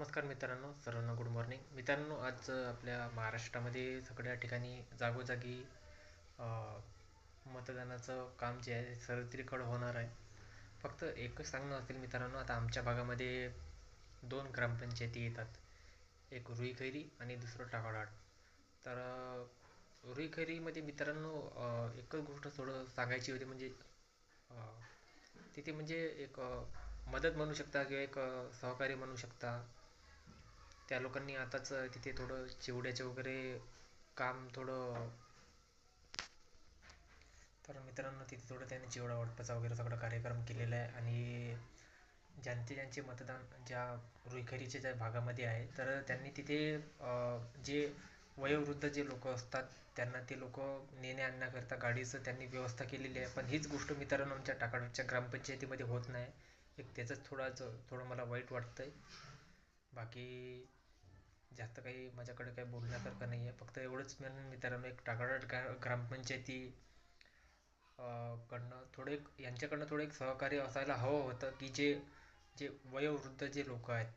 नमस्कार मित्रांनो सर्वांना गुड मॉर्निंग मित्रांनो आज आपल्या महाराष्ट्रामध्ये सगळ्या ठिकाणी जागोजागी मतदानाचं काम जे आहे सर्वत्रीकडं होणार आहे. फक्त एकच सांगणं असेल मित्रांनो आता आमच्या भागामध्ये दोन ग्रामपंचायती येतात. एक रुईखैरी आणि दुसरं टाकाडाट तर रुईखैरीमध्ये मित्रांनो एकच गोष्ट थोडं सांगायची होती म्हणजे तिथे म्हणजे एक मदत म्हणू शकता किंवा एक सहकार्य म्हणू शकता. त्या लोकांनी आताच तिथे थोडं चिवड्याचे वगैरे काम थोडं तर मित्रांनो तिथे थोडं त्यांनी चिवडा वाटपाचा वगैरे सगळा कार्यक्रम केलेला आहे आणि ज्यांचे ज्यांचे मतदान ज्या रुईखरीच्या ज्या भागामध्ये आहे तर त्यांनी तिथे जे वयोवृद्ध जे लोक असतात त्यांना ते लोक नेण्या आणण्याकरता गाडीचं त्यांनी व्यवस्था केलेली आहे. पण हीच गोष्ट मित्रांनो आमच्या टाकाडच्या ग्रामपंचायतीमध्ये होत नाही. एक त्याचंच थोडाच थोडं मला वाईट वाटतं आहे बाकी जास्त काही माझ्याकडे काही बोलण्यासारखं नाही आहे फक्त एवढंच म्हणून मित्रांनो एक टाकाडा ग्रा ग्रामपंचायती कडनं थोडं एक यांच्याकडनं थोडं एक सहकार्य असायला हवं होतं की जे जे वयोवृद्ध जे लोक आहेत.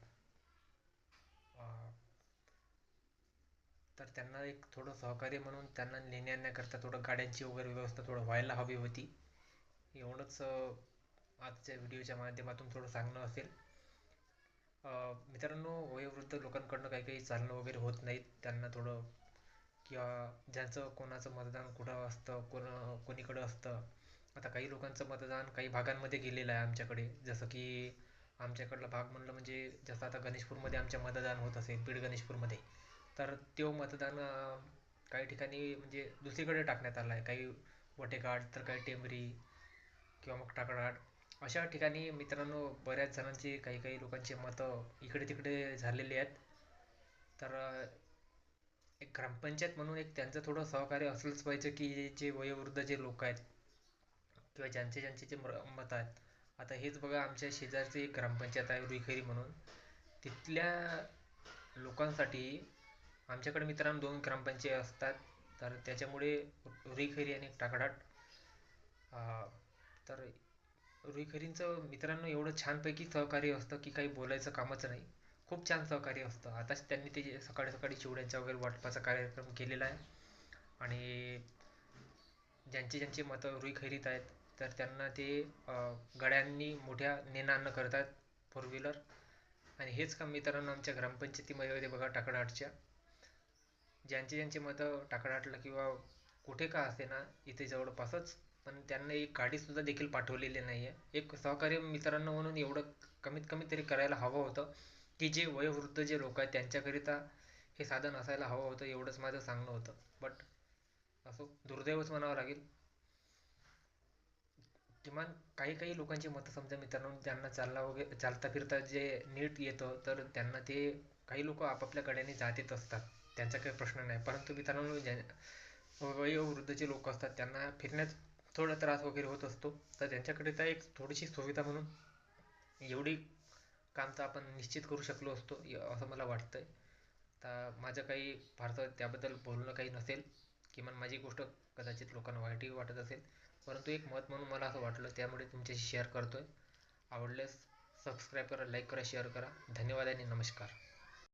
तर त्यांना एक थोडं सहकार्य म्हणून त्यांना नेण्याकरता थोडं गाड्यांची वगैरे व्यवस्था थोडं व्हायला हवी होती. एवढंच आजच्या व्हिडिओच्या माध्यमातून थोडं सांगणं असेल. मित्रांनो वयोवृद्ध लोकांकडनं काही काही चालणं वगैरे होत नाहीत. त्यांना थोडं किंवा ज्यांचं कोणाचं मतदान कुठं असतं कोण कोणीकडं असतं. आता काही लोकांचं मतदान काही भागांमध्ये गेलेलं आहे आमच्याकडे. जसं की आमच्याकडला भाग म्हणलं म्हणजे जसं आता गणेशपूरमध्ये आमच्या मतदान होत असेल बीड गणेशपूरमध्ये. तर तो मतदान काही ठिकाणी म्हणजे दुसरीकडे टाकण्यात आला आहे. काही वटेघाट तर काही टेंबरी किंवा मग टाकडाट अशा ठिकाणी मित्रांनो बऱ्याच जणांचे काही काही लोकांचे मतं इकडे तिकडे झालेले आहेत. तर एक ग्रामपंचायत म्हणून एक त्यांचं थोडं सहकार्य असलंच पाहिजे की जे वयोवृद्ध जे लोक आहेत किंवा ज्यांचे ज्यांचे जे मत आहेत. आता हेच बघा आमच्या शेजारची एक ग्रामपंचायत आहे रुईखरी म्हणून. तिथल्या लोकांसाठी आमच्याकडे मित्रांनो दोन ग्रामपंचायत असतात. तर त्याच्यामुळे रुईखरी आणि टाकडाट. तर रुईखरींचं मित्रांनो एवढं छानपैकी सहकार्य असतं की काही बोलायचं कामच नाही. खूप छान सहकार्य असतं. आताच त्यांनी ते सकाळी सकाळी चिवड्यांचा वगैरे वाटपाचा कार्यक्रम केलेला आहे. आणि ज्यांची ज्यांची मतं रुईखैरीत आहेत तर त्यांना ते गड्यांनी मोठ्या नेणं करतात फोर व्हीलर आणि हेच काम मित्रांनो आमच्या ग्रामपंचायतीमध्ये बघा टाकडाटच्या. ज्यांचे ज्यांचे मतं टाकडाटला किंवा कुठे का असे ना इथे जवळपासच पण त्यांना एक गाडीसुद्धा देखील पाठवलेली नाही आहे एक सहकार्य मित्रांनो म्हणून एवढं कमीत कमी तरी करायला हवं होतं की जे वयोवृद्ध जे लोक आहेत त्यांच्याकरिता हे साधन असायला हवं होतं एवढंच माझं सांगणं होतं. बट असं दुर्दैवच म्हणावं लागेल. किमान काही काही लोकांची मतं समजा मित्रांनो ज्यांना चालला वगैरे चालता फिरता जे नीट येतं तर त्यांना ते काही लोक आपापल्या गड्याने जात येत असतात. त्यांचा काही प्रश्न नाही. परंतु मित्रांनो ज्या वयोवृद्ध जे लोक असतात त्यांना फिरण्यात थोडा त्रास वगैरे होत असतो. तर त्यांच्याकरिता एक थोडीशी सुविधा म्हणून एवढी काम तर आपण निश्चित करू शकलो असतो असं मला वाटतं आहे तर माझं काही फारसं त्याबद्दल बोलणं काही नसेल किमान माझी गोष्ट कदाचित लोकांना वाईटही वाटत असेल परंतु एक मत म्हणून मला असं वाटलं त्यामुळे तुमच्याशी शेअर करतो आहे आवडल्यास सबस्क्राईब करा लाईक करा शेअर करा. धन्यवाद आणि नमस्कार.